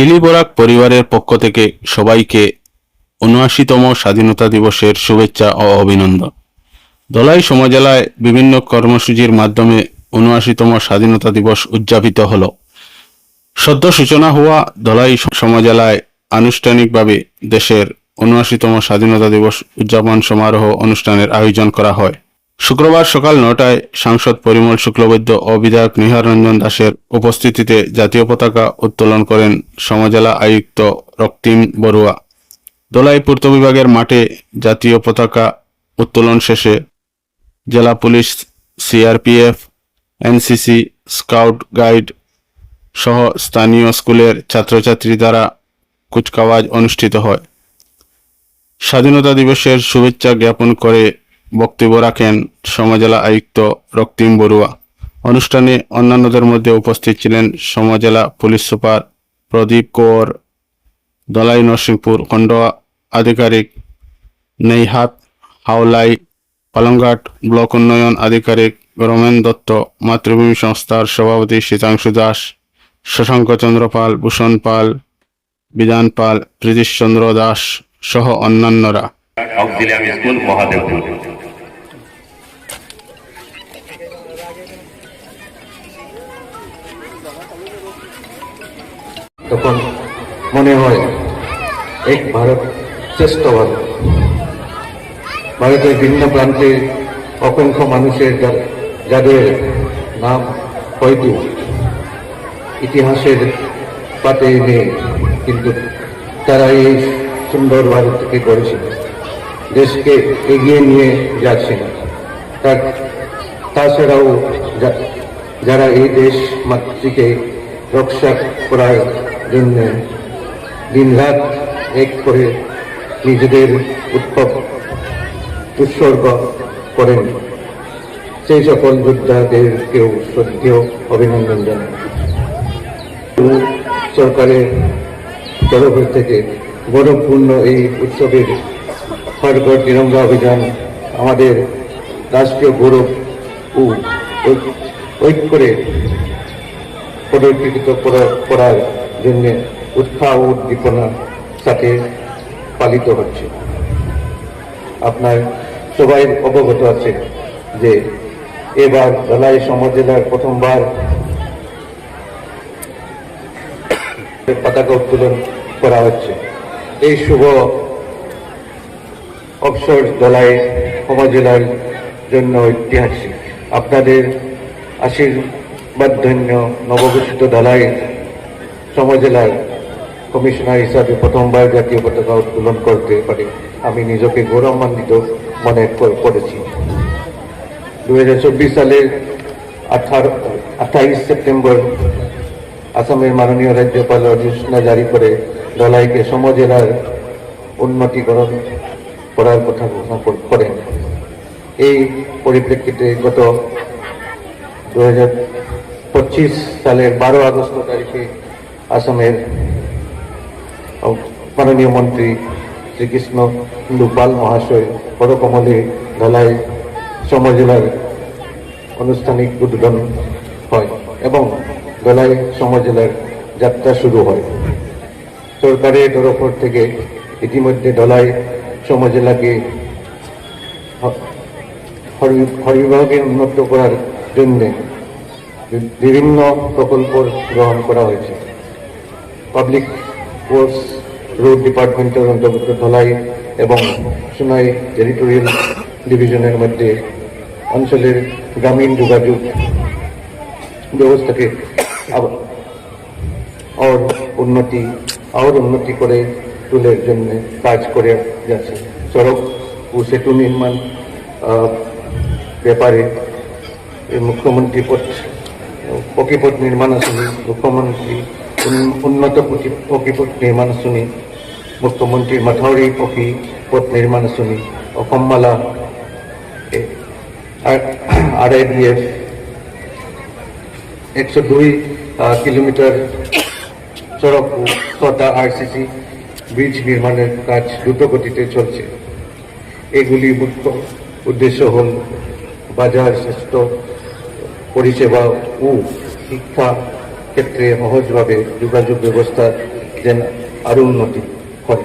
Daily Barak পরিবারের পক্ষ থেকে সবাইকে উনআশিতম স্বাধীনতা দিবসের শুভেচ্ছা ও অভিনন্দন। দলাই সমজেলায় বিভিন্ন কর্মসূচির মাধ্যমে উনআশিতম স্বাধীনতা দিবস উদযাপিত হল। সদ্য সূচনা হওয়া দলাই সমজেলায় আনুষ্ঠানিকভাবে দেশের উনআশিতম স্বাধীনতা দিবস উদযাপন সমারোহ অনুষ্ঠানের আয়োজন করা হয়। শুক্রবার সকাল নটায় সাংসদ পরিমল শুক্লবৈদ্য ও বিধায়ক নিহার রঞ্জন দাসের উপস্থিতিতে জাতীয় পতাকা উত্তোলন করেন সমজেলা আয়ুক্ত রক্তিম বড়ুয়া। দোলাই পূর্ত বিভাগের মাঠে জাতীয় পতাকা উত্তোলন শেষে জেলা police, CRPF, NCC, scout guide সহ স্থানীয় স্কুলের ছাত্রছাত্রী দ্বারা কুচকাওয়াজ অনুষ্ঠিত হয়। স্বাধীনতা দিবসের শুভেচ্ছা জ্ঞাপন করে বক্তব্য রাখেন সমজেলা আয়ুক্ত রক্তিম বড়ুয়া। অনুষ্ঠানে অন্যান্যদের মধ্যে উপস্থিত ছিলেন সমজেলা পুলিশ সুপার প্রদীপ কৌর, দলাই নরসিংপুর খণ্ড আধিকারিক নেইহাত, হাওলাই পালংঘাট ব্লক উন্নয়ন আধিকারিক রমেন দত্ত, মাতৃভূমি সংস্থার সভাপতি শীতাংশু দাস, শশাঙ্ক চন্দ্র পাল, ভূষণ পাল, বিধান পাল, প্রীতিশ চন্দ্র দাস সহ অন্যান্যরা। স্কুল মহাদেবপুর। তখন মনে হয় এক ভারত শ্রেষ্ঠ ভারত। ভারতের ভিন্ন প্রান্তে অসংখ্য মানুষের যাদের নাম হয়তো ইতিহাসের পাতে নেই, কিন্তু তারা এই সুন্দর ভারতকে গড়েছিল দেশকে এগিয়ে নিয়ে যাচ্ছিল তার তাছাড়াও যারা এই দেশ মাতৃকে রক্ষা করার জন্য দিনরাত এক করে নিজেদের উৎসব উৎসর্গ করেন। সেই সকল যোদ্ধাদেরকেও শ্রদ্ধেয় অভিনন্দন জানাই। সরকারের তরফ থেকে গৌরবপূর্ণ এই উৎসবের হরঘর তিরঙ্গা অভিযান আমাদের রাষ্ট্রীয় গৌরব ও, ঐ- ঐক্যরে পরিকৃত করার জন্য উৎসাহ উদ্দীপনার সাথে পালিত হচ্ছে। আপনার সবাই অবগত আছে যে এবার ধলাই সমজেলার প্রথমবার পতাকা উত্তোলন করা হচ্ছে। এই শুভ অবসর দলাই উপজেলার জন্য ঐতিহাসিক। আপনাদের আশীর্বাদ ধন্য নবগঠিত দলাই সমজেলার কমিশনার হিসাবে প্রথমবার জাতীয় পতাকা উত্তোলন করতে পারে। আমি নিজেকে গৌরবান্বিত মনে কর- করেছি। দু হাজার চব্বিশ সালের আঠারো আঠাইশ সেপ্টেম্বর আসামের মাননীয় রাজ্যপাল অধিসূচনা জারি করে দলাইকে সমজেলার উন্নতিকরণ করার কথা ঘোষণা করেন। এই পরিপ্রেক্ষিতে গত দু সালের বারো আগস্ট তারিখে আসামের মাননীয় মন্ত্রী শ্রীকৃষ্ণ পাল মহাশয় পরকমলে ধলাই সমজেলার আনুষ্ঠানিক উদ্বোধন হয় এবং ধলাই সমজেলার যাত্রা শুরু হয়। সরকারের তরফ থেকে ইতিমধ্যে ধলাই সমজেলাকে হরি- হরিবিভাগে উন্নত করার জন্য বিভিন্ন প্রকল্প গ্রহণ করা হয়েছে। পাবলিক ওয়ার্কস রোড ডিপার্টমেন্টের অন্তর্গত ধলাই এবং সোনাই টেরিটোরিয়াল ডিভিশনের মধ্যে অঞ্চলের গ্রামীণ যোগাযোগ ব্যবস্থাকে और উন্নতি আর উন্নতি করে তুলের জন্য কাজ করে যাচ্ছে। সড়ক ও সেতু নির্মাণ ব্যাপারে মুখ্যমন্ত্রী পথ নির্মাণ আসনি মুখ্যমন্ত্রী উন্নত পথি- পকিপথ নির্মাণ আসনি মুখ্যমন্ত্রী মাথাউৰি পকী পথ নিৰ্মাণ আঁচনি Asommala R I D F একশো দুই কিলোমিটার সড়ক ছটা আরসিসি ব্রিজ নির্মাণের কাজ দ্রুত গতিতে চলছে। এগুলি মুখ্য উদ্দেশ্য হল বাজার শ্রেষ্ঠ পরিষেবা ও শিক্ষা ক্ষেত্রে সহজভাবে যোগাযোগ ব্যবস্থা যেন আরও উন্নতি হয়